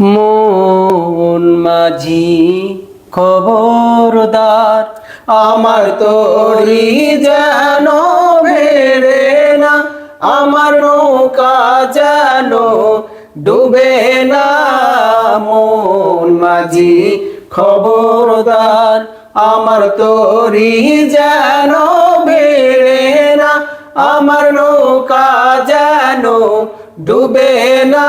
মন মাঝি খবরদার। আমার তরি যেন ভেড়ে না, আমার নৌকা যেন ডুবে না। মন মাঝি খবরদার, আমার তরি যেন ভেড়ে না, আমার নৌকা যেন ডুবে না।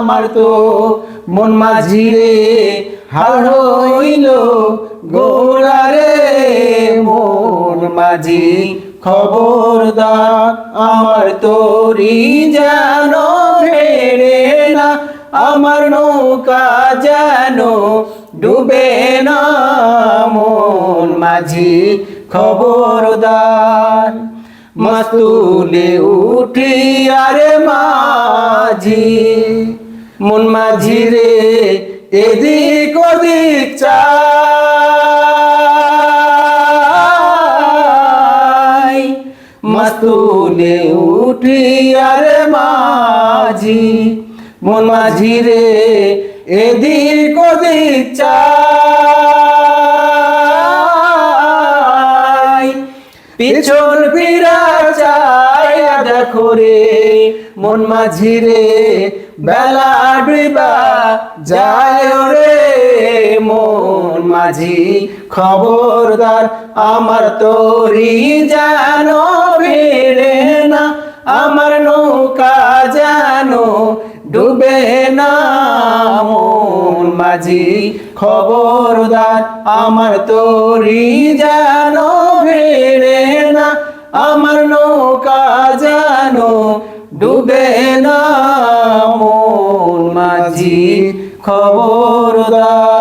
আমার তো মন মাঝি রে হার হইল গোড়া রে মন মাঝি খবরদার আমার তোরি যেন ভেড়ে না, আমার নৌকা যেন ডুবে না। মন মাঝি খবরদার মাতুলে উঠি আরে মাঝি। মন মাঝি রে, এদিক ওদিক চাই। মাতুলে উঠি আরে মাঝি, মন মাঝি রে, এদিক ওদিক চাই। পিছন চাই দেখো রে মন মাঝি রে বেলা ডুবা যায় রে। মন মাঝি খবরদার আমার তোরি যেন ভিড়ে না, আমার নৌকা জানো ডুবে না। মন মাঝি খবরদার আমার তোরি যেন ভিড়ে না, আমার নৌকা মাঝি খবরদার।